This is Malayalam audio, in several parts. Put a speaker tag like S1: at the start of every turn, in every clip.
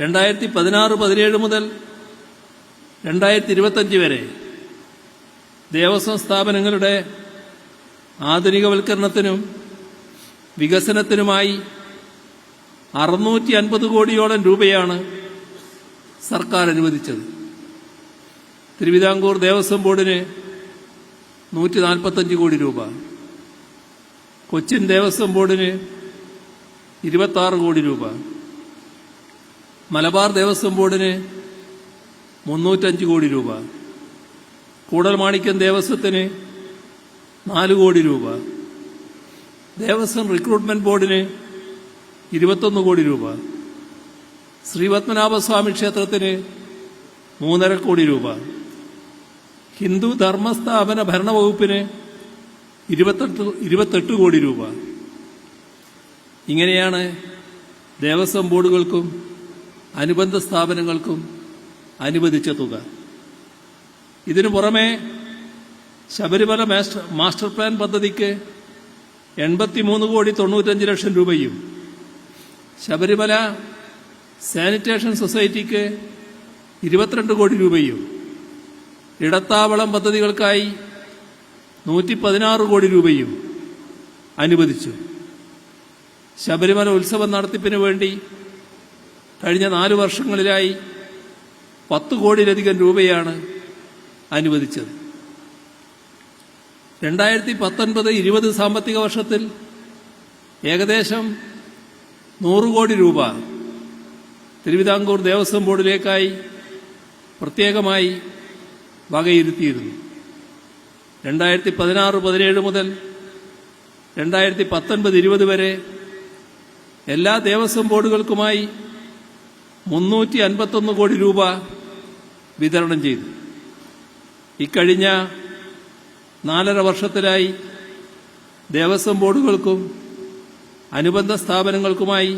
S1: രണ്ടായിരത്തി പതിനാറ് പതിനേഴ് മുതൽ രണ്ടായിരത്തി ഇരുപത്തഞ്ച് വരെ ദേവസ്വം സ്ഥാപനങ്ങളുടെ ആധുനികവൽക്കരണത്തിനും വികസനത്തിനുമായി അറുന്നൂറ്റി അൻപത് കോടിയോളം രൂപയാണ് സർക്കാർ അനുവദിച്ചത്. തിരുവിതാംകൂർ ദേവസ്വം ബോർഡിന് നൂറ്റി നാൽപ്പത്തഞ്ച് കോടി രൂപ. കൊച്ചിൻ ദേവസ്വം ബോർഡിന് ഇരുപത്താറ് കോടി രൂപ. മലബാർ ദേവസ്വം ബോർഡിന് മുന്നൂറ്റഞ്ച് കോടി രൂപ. കൂടൽമാണിക്യം ദേവസ്വത്തിന് നാല് കോടി രൂപ. ദേവസ്വം റിക്രൂട്ട്മെന്റ് ബോർഡിന് ഇരുപത്തൊന്ന് കോടി രൂപ. ശ്രീപത്മനാഭസ്വാമി ക്ഷേത്രത്തിന് മൂന്നര കോടി രൂപ. ഹിന്ദു ധർമ്മസ്ഥാപന ഭരണവകുപ്പിന് ഇരുപത്തെട്ട് ഇരുപത്തെട്ട് കോടി രൂപ. ഇങ്ങനെയാണ് ദേവസ്വം ബോർഡുകൾക്കും അനുബന്ധ സ്ഥാപനങ്ങൾക്കും അനുവദിച്ച തുക. ഇതിനു പുറമെ ശബരിമല മാസ്റ്റർ മാസ്റ്റർ പ്ലാൻ പദ്ധതിക്ക് എൺപത്തിമൂന്ന് കോടി തൊണ്ണൂറ്റഞ്ച് ലക്ഷം രൂപയും ശബരിമല സാനിറ്റേഷൻ സൊസൈറ്റിക്ക് ഇരുപത്തിരണ്ട് കോടി രൂപയും ഇടത്താവളം പദ്ധതികൾക്കായി നൂറ്റി പതിനാറ് കോടി രൂപയും അനുവദിച്ചു. ശബരിമല ഉത്സവം നടത്തിപ്പിന് വേണ്ടി കഴിഞ്ഞ നാല് വർഷങ്ങളിലായി പത്ത് കോടിയിലധികം രൂപയാണ് അനുവദിച്ചത്. രണ്ടായിരത്തി പത്തൊൻപത് ഇരുപത് സാമ്പത്തിക വർഷത്തിൽ ഏകദേശം നൂറ് കോടി രൂപ തിരുവിതാംകൂർ ദേവസ്വം ബോർഡിലേക്കായി പ്രത്യേകമായി വകയിരുത്തിയിരുന്നു. രണ്ടായിരത്തി പതിനാറ് പതിനേഴ് മുതൽ രണ്ടായിരത്തി പത്തൊൻപത് ഇരുപത് വരെ എല്ലാ ദേവസ്വം ബോർഡുകൾക്കുമായി മുന്നൂറ്റി അൻപത്തൊന്ന് കോടി രൂപ വിതരണം ചെയ്തു. ഇക്കഴിഞ്ഞ നാലര വർഷത്തിലായി ദേവസ്വം ബോർഡുകൾക്കും അനുബന്ധ സ്ഥാപനങ്ങൾക്കുമായി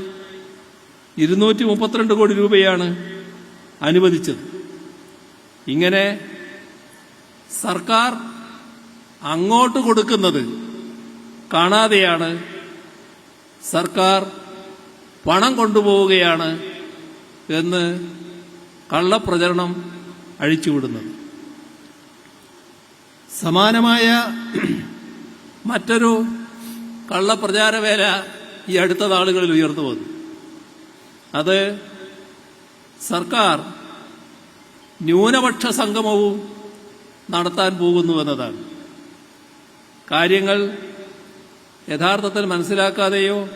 S1: ഇരുന്നൂറ്റി മുപ്പത്തിരണ്ട് കോടി രൂപയാണ് അനുവദിച്ചത്. ഇങ്ങനെ സർക്കാർ അങ്ങോട്ട് കൊടുക്കുന്നത് കാണാതെയാണ് സർക്കാർ പണം കൊണ്ടുപോവുകയാണ് എന്ന് കള്ളപ്രചരണം അഴിച്ചുവിടുന്നത്. സമാനമായ മറ്റൊരു കള്ളപ്രചാരവേല ഈ അടുത്ത നാളുകളിൽ ഉയർന്നു വന്നു. അത് സർക്കാർ ന്യൂനപക്ഷ സംഗമവും നടത്താൻ പോകുന്നു എന്നതാണ്. കാര്യങ്ങൾ യഥാർത്ഥത്തിൽ മനസ്സിലാക്കാതെയോ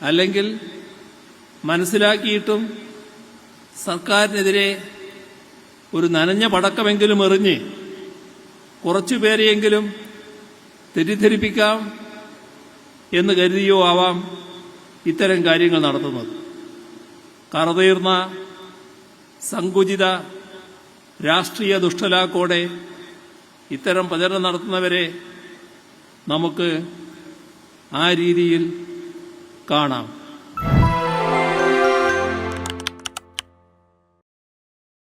S1: അല്ലെങ്കിൽ മനസ്സിലാക്കിയിട്ടും സർക്കാരിനെതിരെ ഒരു നനഞ്ഞ പടക്കമെങ്കിലും എറിഞ്ഞ് കുറച്ചുപേരെയെങ്കിലും തെറ്റിദ്ധരിപ്പിക്കാം എന്ന് കരുതിയോ ആവാം ഇത്തരം കാര്യങ്ങൾ നടത്തുന്നത്. കറതീർന്ന സങ്കുചിത രാഷ്ട്രീയ ദുഷ്ടലാക്കോടെ ഇത്തരം പ്രചരണം നടത്തുന്നവരെ നമുക്ക് ആ രീതിയിൽ കാണാം.